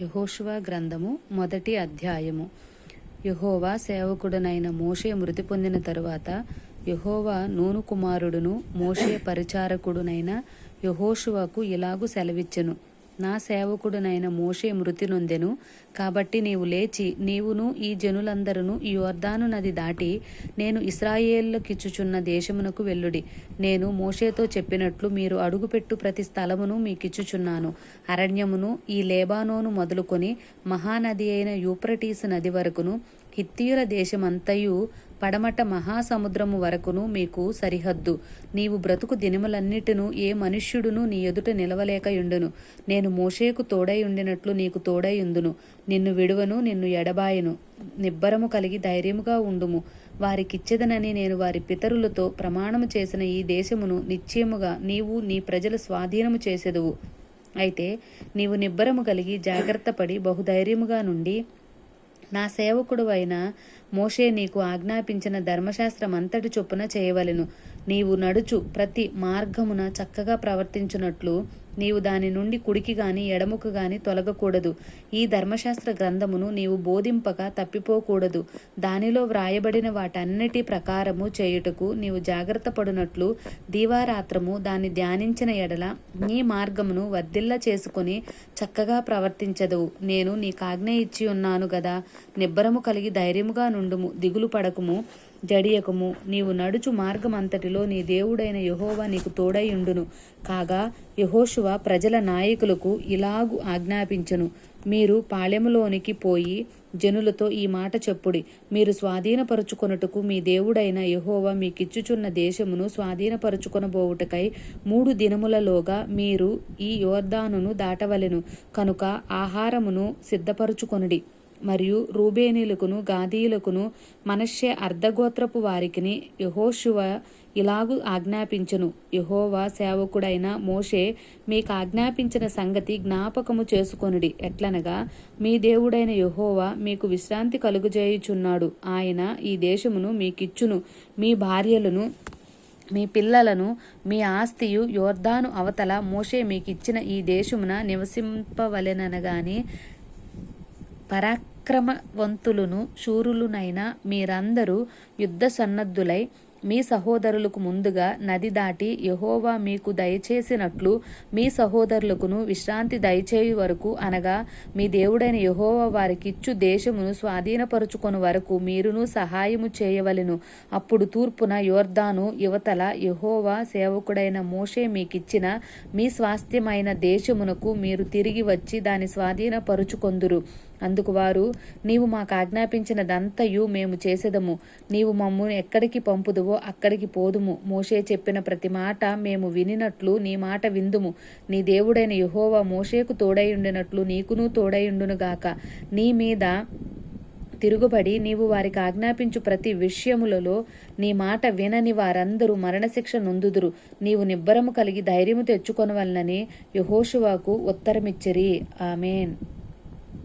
యహోషువా గ్రంథము మొదటి అధ్యాయము. యహోవా సేవకుడనైన మోషే మృతి పొందిన తరువాత యహోవా నూను కుమారుడును మోషే పరిచారకుడునైన యహోషువకు ఇలాగు సెలవిచ్చెను. నా సేవకుడునైన మోషే మృతి నొందెను కాబట్టి నీవు లేచి నీవును ఈ జనులందరూ ఈ యోర్దాను నది దాటి నేను ఇస్రాయేళ్ళకిచ్చుచున్న దేశమునకు వెల్లుడి నేను మోషేతో చెప్పినట్లు మీరు అడుగుపెట్టు ప్రతి స్థలమును మీకిచ్చుచున్నాను. అరణ్యమును ఈ లేబానోను మొదలుకొని మహానది అయిన యూప్రటీసు నది వరకును హిత్తీయుల దేశమంతయు పడమట మహాసముద్రము వరకును మీకు సరిహద్దు. నీవు బ్రతుకు దినములన్నిటిను ఏ మనుష్యుడును నీ ఎదుట నిలవలేకయుండును నేను మోషేకు తోడై ఉండినట్లు నీకు తోడైయుందును నిన్ను విడువను నిన్ను ఎడబాయను. నిబ్బరము కలిగి ధైర్యముగా ఉండుము. వారికిచ్చెదనని నేను వారి పితరులతో ప్రమాణము చేసిన ఈ దేశమును నిశ్చయముగా నీవు నీ ప్రజల స్వాధీనము చేసెదువు. అయితే నీవు నిబ్బరము కలిగి జాగ్రత్తపడి బహుధైర్యముగా నుండి నా సేవకుడు అయిన మోషే నీకు ఆజ్ఞాపించిన ధర్మశాస్త్రం అంతటి చొప్పున చేయవలెను. నీవు నడుచు ప్రతి మార్గమున చక్కగా ప్రవర్తించున్నట్లు నీవు దాని నుండి కుడికి గాని ఎడముకు గాని తొలగకూడదు. ఈ ధర్మశాస్త్ర గ్రంథమును నీవు బోధింపక తప్పిపోకూడదు. దానిలో వ్రాయబడిన వాటన్నిటి ప్రకారము చేయుటకు నీవు జాగ్రత్త పడునట్లు దీవారాత్రము దాన్ని ధ్యానించిన ఎడల నీ మార్గమును వర్ధిల్ల చేసుకుని చక్కగా ప్రవర్తించదు నేను నీకు ఆజ్ఞ ఇచ్చి ఉన్నాను గదా నిబ్బరము కలిగి ధైర్యముగా నుండుము దిగులు పడకుము జడియకము. నీవు నడుచు మార్గమంతటిలో నీ దేవుడైన యహోవా నీకు తోడైయుండును కాగా యహోషువ ప్రజల నాయకులకు ఇలాగు ఆజ్ఞాపించను. మీరు పాళెములోనికి పోయి జనులతో ఈ మాట చెప్పుడి. మీరు స్వాధీనపరుచుకొనుటకు మీ దేవుడైన యహోవా మీకిచ్చుచున్న దేశమును స్వాధీనపరుచుకొనబోవుటకై మూడు దినములలోగా మీరు ఈ యోర్ధానును దాటవలెను. కనుక ఆహారమును సిద్ధపరుచుకొనుడి. మరియు రూబేనీలకును గాదీయులకును మనష్య అర్ధగోత్రపు వారికిని యహోశువ ఇలాగు ఆజ్ఞాపించును. యహోవా సేవకుడైన మోషే మీకు ఆజ్ఞాపించిన సంగతి జ్ఞాపకము చేసుకొనుడి. ఎట్లనగా మీ దేవుడైన యహోవా మీకు విశ్రాంతి కలుగుజేయుచున్నాడు. ఆయన ఈ దేశమును మీకిచ్చును. మీ భార్యలను మీ పిల్లలను మీ ఆస్తియు యోర్ధాను అవతల మోషే మీకిచ్చిన ఈ దేశమున నివసింపవలెననగాని పరాక్రమవంతులను శూరులునైన మీరందరూ యుద్ధ సన్నద్ధులై మీ సహోదరులకు ముందుగా నది దాటి యహోవా మీకు దయచేసినట్లు మీ సహోదరులకును విశ్రాంతి దయచేయు వరకు అనగా మీ దేవుడైన యహోవా వారికిచ్చు దేశమును స్వాధీనపరుచుకొని వరకు మీరును సహాయము చేయవలెను. అప్పుడు తూర్పున యోర్దాను యువతల యహోవా సేవకుడైన మోషే మీకిచ్చిన మీ స్వాస్థ్యమైన దేశమునకు మీరు తిరిగి వచ్చి దాని స్వాధీనపరుచుకొందురు. అందుకు వారు నీవు మాకు ఆజ్ఞాపించినదంతయు మేము చేసేదము. నీవు మమ్మును ఎక్కడికి పంపుదువు అక్కడికి పోదుము. మోషే చెప్పిన ప్రతి మాట మేము వినినట్లు నీ మాట విందుము. నీ దేవుడైన యహోవా మోషేకు తోడైయుండినట్లు నీకును తోడైయుండునుగాక నీ మీద తిరుగుబడి నీవు వారికి ఆజ్ఞాపించు ప్రతి విషయములలో నీ మాట వినని వారందరూ మరణశిక్ష నొందుదురు. నీవు నిబ్బరము కలిగి ధైర్యము తెచ్చుకొనవలనని యహోషువాకు ఉత్తరమిచ్చిరి. ఆమెన్.